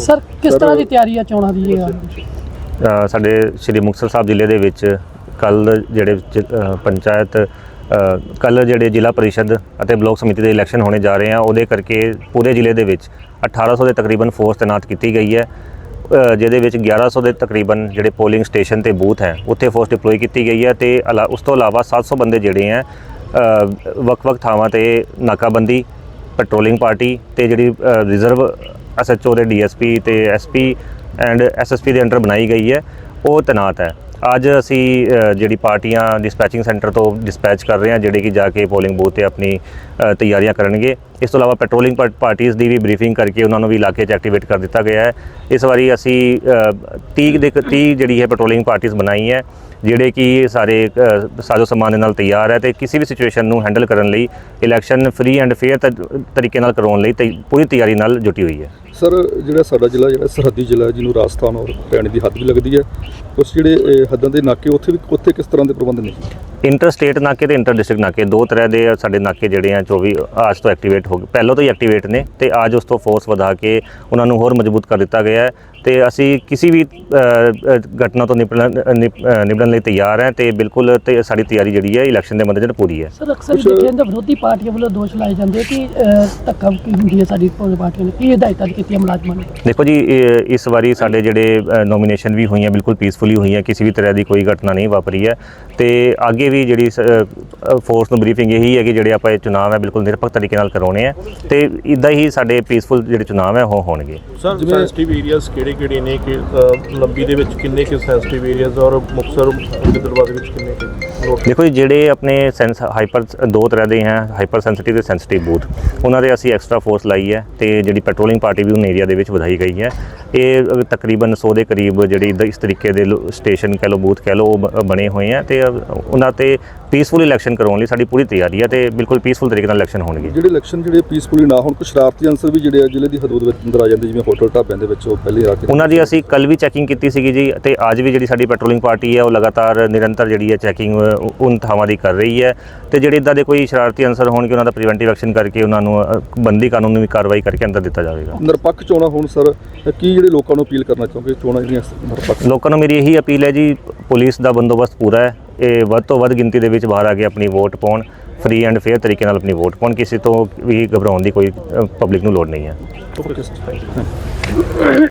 Sir ਕਿਸ ਤਰ੍ਹਾਂ ਦੀ ਤਿਆਰੀ ਹੈ ਚੋਣਾਂ ਦੀ ਇਹ ਸਾਡੇ ਸ਼੍ਰੀ ਮੁਕਤਸਰ ਸਾਹਿਬ ਜ਼ਿਲ੍ਹੇ ਦੇ ਵਿੱਚ ਕੱਲ ਜਿਹੜੇ ਅ, ਪੰਚਾਇਤ ਕੱਲ ਜਿਹੜੇ ਜ਼ਿਲ੍ਹਾ ਪਰਿਸ਼ਦ ਅਤੇ ਬਲਾਕ ਸਮਿਤੀ ਦੇ ਇਲੈਕਸ਼ਨ ਹੋਣੇ ਜਾ ਰਹੇ ਆ ਉਹਦੇ ਕਰਕੇ ਪੂਰੇ ਜ਼ਿਲ੍ਹੇ ਦੇ ਵਿੱਚ 1800 ਦੇ ਤਕਰੀਬਨ ਫੋਰਸ ਤੈਨਾਤ ਕੀਤੀ ਗਈ ਹੈ। ਅ, ਜਿਹਦੇ ਵਿੱਚ 1100 ਦੇ ਤਕਰੀਬਨ ਜਿਹੜੇ ਪੋਲਿੰਗ ਸਟੇਸ਼ਨ ਤੇ ਬੂਥ ਹੈ ਉੱਥੇ ਫੋਰਸ ਡਿਪਲੋਏ ਕੀਤੀ ਗਈ ਹੈ ਤੇ ਅਲਾ- ਉਸ ਤੋਂ ਇਲਾਵਾ 700 ਬੰਦੇ ਜਿਹੜੇ ਅ, ਵੱਖ-ਵੱਖ ਥਾਵਾਂ ਤੇ ਨਾਕਾਬੰਦੀ ਪੈਟਰੋਲਿੰਗ ਪਾਰਟੀ ਤੇ ਜਿਹੜੀ ਰਿਜ਼ਰਵ ਐਸਐਚਓ ਦੇ ਡੀਐਸਪੀ ਤੇ ਐਸਪੀ ਐਂਡ ਐਸਐਸਪੀ ਦੇ ਅੰਡਰ ਬਣਾਈ ਗਈ ਹੈ। ਉਹ ਤੈਨਾਤ ਹੈ। ਅੱਜ ਅਸੀਂ ਜਿਹੜੀ ਪਾਰਟੀਆਂ ਡਿਸਪੈਚਿੰਗ ਸੈਂਟਰ ਤੋਂ ਡਿਸਪੈਚ ਕਰ ਰਹੇ ਹਾਂ ਜਿਹੜੇ ਕਿ ਜਾ ਕੇ ਪੋਲਿੰਗ ਬੂਥ ਤੇ ਆਪਣੀ ਤਿਆਰੀਆਂ ਕਰਨਗੇ। ਇਸ ਤੋਂ ਇਲਾਵਾ ਪੈਟਰੋਲਿੰਗ ਪਾ- ਪਾਰਟੀਆਂ ਦੀ ਵੀ ਬਰੀਫਿੰਗ ਕਰਕੇ ਉਹਨਾਂ ਨੂੰ ਵੀ ਇਲਾਕੇ 'ਚ ਐਕਟੀਵੇਟ ਕਰ ਦਿੱਤਾ ਗਿਆ ਹੈ। ਇਸ ਵਾਰੀ ਅਸੀਂ ਅ, 30 ਦੇ 30 ਜਿਹੜੀ ਹੈ ਪੈਟਰੋਲਿੰਗ ਪਾਰਟੀਆਂ ਬਣਾਈ ਹੈ ਜਿਹੜੇ ਕਿ ਸਾਰੇ ਸਾਜ਼ੋ ਸਮਾਨ ਦੇ ਨਾਲ ਤਿਆਰ ਹੈ ਤੇ ਕਿਸੇ ਵੀ ਸਿਚੁਏਸ਼ਨ ਨੂੰ ਹੈਂਡਲ ਕਰਨ ਲਈ ਇਲੈਕਸ਼ਨ ਫ੍ਰੀ ਐਂਡ ਫੇਅਰ ਤਰੀਕੇ ਨਾਲ ਕਰਵਾਉਣ ਲਈ ਤੇ ਪੂਰੀ ਤਿਆਰੀ ਨਾਲ ਜੁਟੀ ਹੋਈ ਹੈ। ਸਰ ਜਿਹੜਾ ਸਾਡਾ ਜ਼ਿਲ੍ਹਾ ਜਿਹੜਾ ਸਰਹੱਦੀ ਜ਼ਿਲ੍ਹਾ ਹੈ, ਜਿਹਨੂੰ ਰਾਜਸਥਾਨ ਔਰ ਹਰਿਆਣੇ ਦੀ ਹੱਦ ਵੀ ਲੱਗਦੀ ਹੈ ਉਸ ਜਿਹੜੇ ਹੱਦਾਂ ਦੇ ਨਾਕੇ ਉੱਥੇ ਵੀ ਉੱਥੇ ਕਿਸ ਤਰ੍ਹਾਂ ਦੇ ਪ੍ਰਬੰਧ ਨੇ? ਇੰਟਰ ਸਟੇਟ ਨਾਕੇ ਤੇ ਇੰਟਰ ਡਿਸਟ੍ਰਿਕਟ ਨਾਕੇ ਦੋ ਤਰ੍ਹਾਂ ਦੇ ਆ ਸਾਡੇ ਨਾਕੇ ਜਿਹੜੇ ਆ 24 ਅੱਜ ਤੋਂ ਐਕਟੀਵੇਟ ਹੋ ਗਏ ਪਹਿਲਾਂ ਤੋਂ ਹੀ ਐਕਟੀਵੇਟ ਨੇ ਤੇ ਅੱਜ ਉਸ ਤੋਂ ਫੋਰਸ ਵਧਾ ਕੇ ਉਹਨਾਂ ਨੂੰ ਹੋਰ ਮਜ਼ਬੂਤ ਕਰ ਦਿੱਤਾ ਗਿਆ ਹੈ ਤੇ ਅਸੀਂ ਕਿਸੇ ਵੀ ਘਟਨਾ ਤੋਂ ਨਿਪਟਣ ਨਿਪਟਣ ਲਈ ਤਿਆਰ ਹਾਂ ਤੇ ਬਿਲਕੁਲ ਤੇ ਸਾਡੀ ਤਿਆਰੀ ਜਿਹੜੀ ਹੈ ਇਲੈਕਸ਼ਨ ਦੇ ਮੱਦੇਨਜ਼ਰ ਪੂਰੀ ਹੈ। ਸਰ ਅਕਸਰ ਦੇਖਿਆ ਜਾਂਦਾ ਵਿਰੋਧੀ ਪਾਰਟੀਆਂ ਵੱਲੋਂ ਦੋਸ਼ ਲਾਏ ਜਾਂਦੇ ਕਿ ਧੱਕਾ ਕੀ ਹੁੰਦੀ ਹੈ ਸਾਡੀ ਪਾਰਟੀਆਂ ਨੇ। ਕੀ ਹਦਾਇਤਾਂ ਕੀਤੀਆਂ ਮੁਲਾਜ਼ਮਾਂ ਨੇ। ਦੇਖੋ ਜੀ ਇਹ- ਇਸ ਵਾਰੀ ਸਾਡੇ ਜਿਹੜੇ ਨੋਮੀਨੇਸ਼ਨ ਵੀ ਹੋਈਆਂ ਬਿਲਕੁਲ ਪੀਸਫੁਲੀ ਹੋਈਆਂ ਕਿਸੇ ਵੀ ਤਰ੍ਹਾਂ ਦੀ ਕੋਈ ਘਟਨਾ ਨਹੀਂ ਵਾਪਰੀ ਹੈ। ਤੇ ਅੱਗੇ ਵੀ ਜਿਹੜੀ ਫੋਰਸ ਨੂੰ ਬਰੀਫਿੰਗ ਇਹੀ ਹੈ ਕਿ ਜਿਹੜੇ ਆਪਾਂ ਇਹ ਚੁਣਾਵ ਹੈ ਬਿਲਕੁਲ ਨਿਰਪੱਖ ਤਰੀਕੇ ਨਾਲ ਕਰਾਉਣੇ ਆ ਤੇ ਇਦਾਂ ਹੀ ਸਾਡੇ ਪੀਸਫੁਲ ਜਿਹੜੇ ਚੁਣਾਵ ਹੈ ਉਹ ਹੋਣਗੇ। ਸਰ ਸੈਂਸਿਟਿਵ ਏਰੀਆਜ਼ ਕਿਹੜੇ ਕਿਹੜੇ ਨੇ? ਕਿ ਅ, ਲੰਬੀ ਦੇ ਵਿੱਚ ਕਿੰਨੇ ਕਿ ਸੈਂਸਿਟਿਵ ਏਰੀਆਜ਼ ਔਰ ਮੁਕਤਸਰ ਦੇ ਦਰਵਾਜ਼ੇ ਵਿੱਚ ਕਿੰਨੇ ਕਿ ਨੋਟ ਦੇਖੋ ਜੀ ਜਿਹੜੇ ਆਪਣੇ ਸੈਂਸ ਹਾਈਪਰ ਦੋ ਤਰ੍ਹਾਂ ਦੇ ਹੈ ਹਾਈਪਰ ਸੈਂਸਿਟਿਵ ਤੇ ਸੈਂਸਿਟਿਵ ਬੂਥ ਉਹਨਾਂ ਦੇ ਅਸੀਂ ਐਕਸਟਰਾ ਫੋਰਸ ਲਾਈ ਹੈ ਤੇ ਜਿਹੜੀ ਪੈਟਰੋਲਿੰਗ ਪਾਰਟੀ ਵੀ ਉਹਨਾਂ ਏਰੀਆ ਦੇ ਵਿੱਚ ਵਧਾਈ ਗਈ ਹੈ। ਇਹ ਤਕਰੀਬਨ 100 ਦੇ ਕਰੀਬ ਜਿਹੜੀ ਇਸ ਤਰੀਕੇ ਦੇ ਸਟੇਸ਼ਨ ਕਹਿ ਲਓ ਬੂਥ ਕਹਿ ਬ- ਬਣੇ ਹੋਏ ਆ ਤੇ ਉਹਨਾਂ ਤੇ ਪੀਸਫੁਲ ਇਲੈਕਸ਼ਨ ਕਰਾਉਣ ਲਈ ਸਾਡੀ ਪੂਰੀ ਤਿਆਰੀ ਹੈ ਤੇ ਬਿਲਕੁਲ ਪੀਸਫੁਲ ਤਰੀਕੇ ਨਾਲ ਇਲੈਕਸ਼ਨ ਹੋਣਗੇ। ਜਿਹੜੇ ਇਲੈਕਸ਼ਨ ਜਿਹੜੇ ਪੀਸਫੁਲੀ ਨਾ ਹੋਣ ਕੁਝ ਸ਼ਰਾਰਤੀ ਅੰਸਰ ਵੀ ਜਿਹੜੇ ਆ ਜ਼ਿਲ੍ਹੇ ਦੀ ਹਦੂਦ ਵਿੱਚ ਅੰਦਰ ਆ ਜਾਂਦੇ ਜਿਵੇਂ ਹੋਟਲ ਢਾਬਿਆਂ ਦੇ ਵਿੱਚ ਉਹ ਪਹਿਲੇ ਆ ਕੇ ਉਹਨਾਂ ਦੀ ਅਸੀਂ ਕੱਲ ਵੀ ਚੈਕਿੰਗ ਕੀਤੀ ਸੀਗੀ ਜੀ ਤੇ ਅੱਜ ਵੀ ਜਿਹੜੀ ਸਾਡੀ ਪੈਟਰੋਲਿੰਗ ਪਾਰਟੀ ਹੈ ਉਹ ਲਗਾਤਾਰ ਨਿਰੰਤਰ ਜਿਹੜੀ ਹੈ ਚੈਕਿੰਗ ਉਨ ਥਾਵਾਂ ਦੀ ਕਰ ਰਹੀ ਹੈ ਤੇ ਜਿਹੜੇ ਇਦਾਂ ਦੇ ਕੋਈ ਸ਼ਰਾਰਤੀ ਅਨਸਰ ਹੋਣਗੇ ਉਹਨਾਂ ਦਾ ਪ੍ਰੀਵੈਂਟਿਵ ਐਕਸ਼ਨ ਕਰਕੇ ਉਹਨਾਂ ਨੂੰ ਬੰਦੀ ਕਾਨੂੰਨੀ ਕਾਰਵਾਈ ਕਰਕੇ ਅੰਦਰ ਦਿੱਤਾ ਜਾਵੇਗਾ। ਨਿਰਪੱਖ ਚੋਣਾਂ ਹੋਣ ਸਰ ਕੀ ਜਿਹੜੇ ਲੋਕਾਂ ਨੂੰ ਅਪੀਲ ਕਰਨਾ ਚਾਹੋਗੇ ਚੋਣਾਂ ਜਿਹੜੀਆਂ ਨਿਰਪੱਖ ਲੋਕਾਂ ਨੂੰ ਮੇਰੀ ਇਹੀ ਅਪੀਲ ਹੈ ਜੀ ਪੁਲਿਸ ਦਾ ਬੰਦੋਬਸਤ ਪੂਰਾ ਹੈ। ਇਹ ਵੱਧ ਤੋਂ ਵੱਧ ਗਿਣਤੀ ਦੇ ਵਿੱਚ ਬਾਹਰ ਆ ਕੇ ਆਪਣੀ ਵੋਟ ਪਾਉਣ ਫ੍ਰੀ ਐਂਡ ਫੇਅਰ ਤਰੀਕੇ ਨਾਲ ਆਪਣੀ ਵੋਟ ਪਾਉਣ ਕਿਸੇ ਤੋਂ ਵੀ ਘਬਰਾਉਣ ਦੀ ਕੋਈ ਪਬਲਿਕ ਨੂੰ ਲੋੜ ਨਹੀਂ ਹੈ। Okay sir